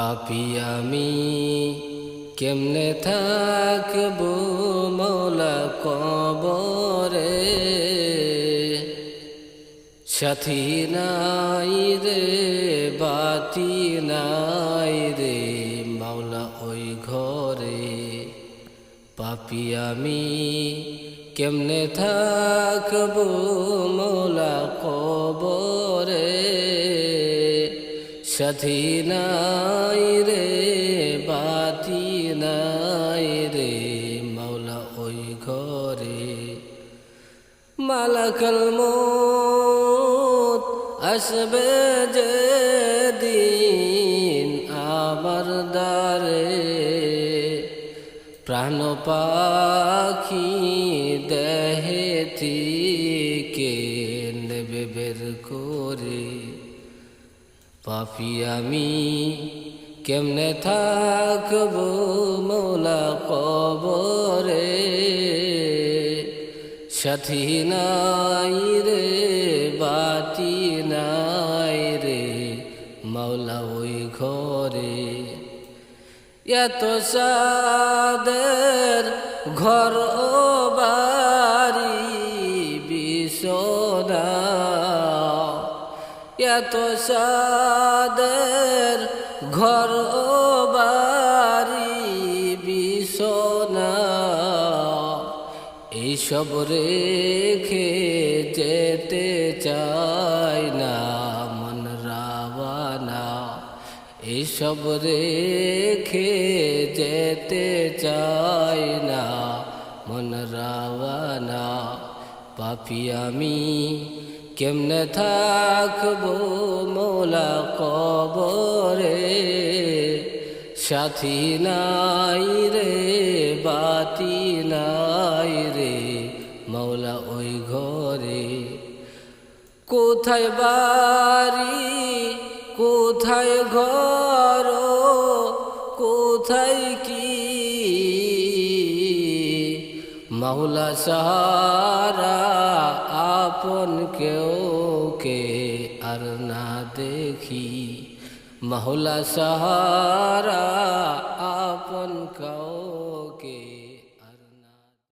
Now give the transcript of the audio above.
পাপি আমি। কেমনে থাকব মৌলা কবরে? সাথী নাই রে, বাতি নাই রে মাওলা ওই ঘরে। পাপি আমি, কেমনে থাকব সাথী রে, বাতি নাই রে, মাওলা ওই ঘরে। মালাকাল মত আসবে যে দিন আমার দ্বারে। প্রাণ পাখি দেহে থেকে নেবে বের করে। পাপি আমি কেমনে থাকব মৌলা কবরে? সাথী নাই রে, বাতি নাই রে মাওলা ওই ঘরে। এত সাদের ঘর ও বাড়ি এত সাদের ঘর ও বাড়ি বিছনা। এইসব রেখে যেতে চাই না মন রাবানা। এইসব রেখে যেতে চাই না মন রাবানা। পাপি আমি কেমনে থাকব মোলা কবরে? সাথী নাই রে, বাতি নাই রে, মৌলা ওই ঘরে। কোথায় বাড়ি, কোথায় ঘর কোথায় কি मौला सहारा आपन के अरना देखी? मौला सहारा